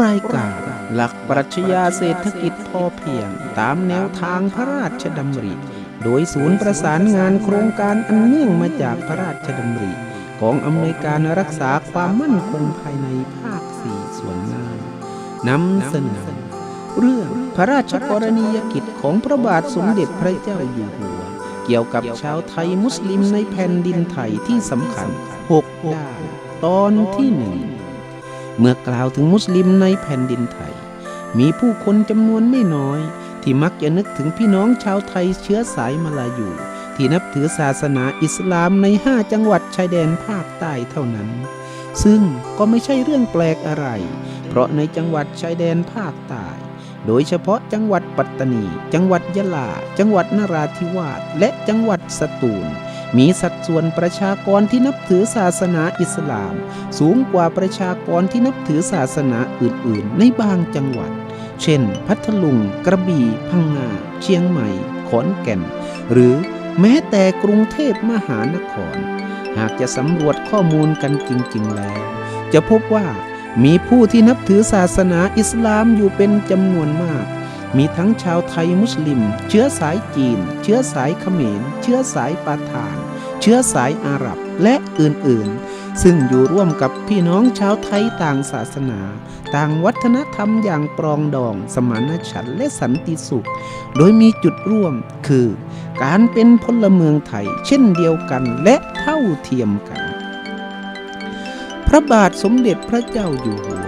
รายการหลักปรัชญาเศรษฐกิจพอเพียง ตามแนวทางพระราชดำริ โดยศูนย์ประสานงานโครงการอันเนื่องมาจากพระราชดำริกองอำนวยการรักษาความมั่นคงภายในภาคสี่ส่วนหน้านำเสนอเรื่องพระราชกรณียกิจของพระบาทสมเด็จพระเจ้าอยู่หัว เกี่ยวกับชาวไทยมุสลิมในแผ่นดินไทยที่สำคัญหกด้านตอนที่หนึ่ง เมื่อกล่าวถึงมุสลิมในแผ่นดินไทย มีผู้คนจำนวนไม่น้อย ที่มักจะนึกถึงพี่น้องชาวไทยเชื้อสายมาลายู ที่นับถือศาสนาอิสลามในห้าจังหวัดชายแดนภาคใต้เท่านั้น ซึ่งก็ไม่ใช่เรื่องแปลกอะไร เพราะในจังหวัดชายแดนภาคใต้โดยเฉพาะจังหวัดปัตตานี จังหวัดยะลา จังหวัดนราธิวาส และจังหวัดสตูล มีสัดส่วนประชากรที่นับถือศาสนาอิสลาม สูงกว่าประชากรที่นับถือศาสนาอื่น ๆ ในบางจังหวัด เช่น พัทลุง กระบี่ พังงา เชียงใหม่ ขอนแก่น หรือแม้แต่กรุงเทพมหานคร หากจะสำรวจข้อมูลกันจริง ๆ แล้ว จะพบว่ามีผู้ที่นับถือศาสนาอิสลามอยู่เป็นจำนวนมาก มีทั้งชาวไทยมุสลิม เชื้อสายจีน เชื้อสายเขมร เชื้อสายปาฐาน เชื้อสายอาหรับและอื่นๆ ซึ่งอยู่ร่วมกับพี่น้องชาวไทยต่างศาสนา ต่างวัฒนธรรมอย่างปรองดอง สมานฉันท์และสันติสุข โดยมีจุดร่วมคือ การเป็นพลเมืองไทยเช่นเดียวกันและเท่าเทียมกัน พระบาทสมเด็จพระเจ้าอยู่หัว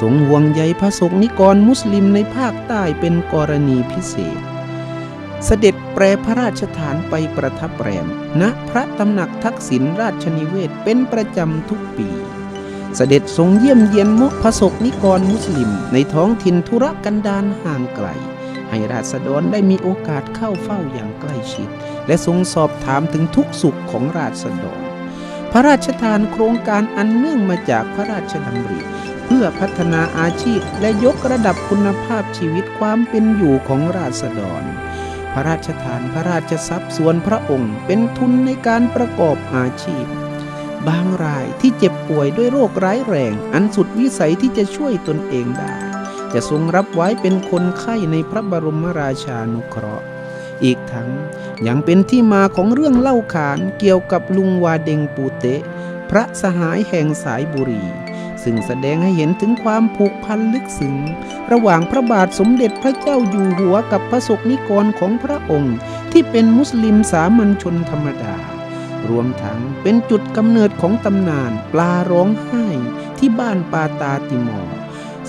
ทรงห่วงใยพระสงฆ์นิกรมุสลิมในภาคใต้เป็นกรณีพิเศษ เสด็จแปรพระราชฐานไปประทับแรมณพระตำหนักทักษิณราชนิเวศเป็นประจำทุกปี เสด็จทรงเยี่ยมเยียนมุขพระสงฆ์นิกรมุสลิมในท้องถิ่นธุรกันดารห่างไกล ให้ราษฎรได้มีโอกาสเข้าเฝ้าอย่างใกล้ชิด และทรงสอบถามถึงทุกสุขของราษฎร พระราชทานโครงการอันเนื่องมาจากพระราชดำริ พื่อพัฒนาอาชีพและยกระดับคุณภาพชีวิตความเป็นอยู่ของราษฎร พระราชทานพระราชทรัพย์ส่วนพระองค์เป็นทุนในการประกอบอาชีพ บางรายที่เจ็บป่วยด้วยโรคร้ายแรง อันสุดวิสัยที่จะช่วยตนเองได้ จะทรงรับไว้เป็นคนไข้ในพระบรมราชานุเคราะห์ อีกทั้งยังเป็นที่มาของเรื่องเล่าขานเกี่ยวกับลุงวาเดงปูเตะพระสหายแห่งสายบุรี ซึ่งแสดงให้เห็นถึงความผูกพันลึกซึ้งระหว่างพระบาทสมเด็จพระเจ้าอยู่หัวกับพระสกนิกรของพระองค์ ที่เป็นมุสลิมสามัญชนธรรมดา รวมทั้งเป็นจุดกำเนิดของตำนานปลาร้องไห้ที่บ้านปาตาติมอร์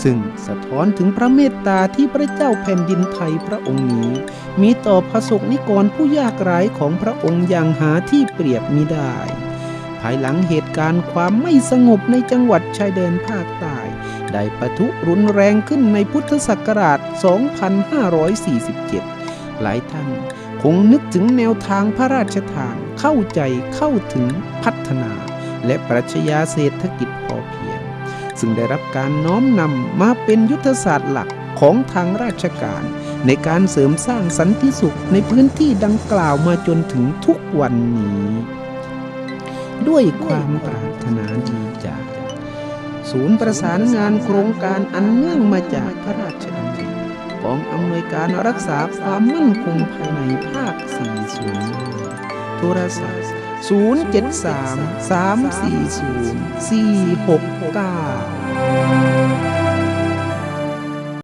ซึ่งสะท้อนถึงพระเมตตาที่พระเจ้าแผ่นดินไทยพระองค์นี้ มีต่อพระสกนิกรผู้ยากไร้ของพระองค์อย่างหาที่เปรียบมิได้ ภายหลังเหตุการณ์ความไม่สงบในจังหวัดชายแดนภาคใต้ ได้ปะทุรุนแรงขึ้นในพุทธศักราช 2547 หลายท่านคงนึกถึงแนวทางพระราชทานเข้าใจเข้าถึงพัฒนา และปรัชญาเศรษฐกิจพอเพียง ซึ่งได้รับการน้อมนำมาเป็นยุทธศาสตร์หลักของทางราชการ ในการเสริมสร้างสันติสุขในพื้นที่ดังกล่าวมาจนถึงทุกวันนี้ ด้วยความปรารถนาดีจาก ศูนย์ประสานงานโครงการอันเนื่องมาจากพระราชดำริของอำนวยการรักษาความมั่นคงภายในภาคสี่ส่วนโทรศัพท์ 073 340 469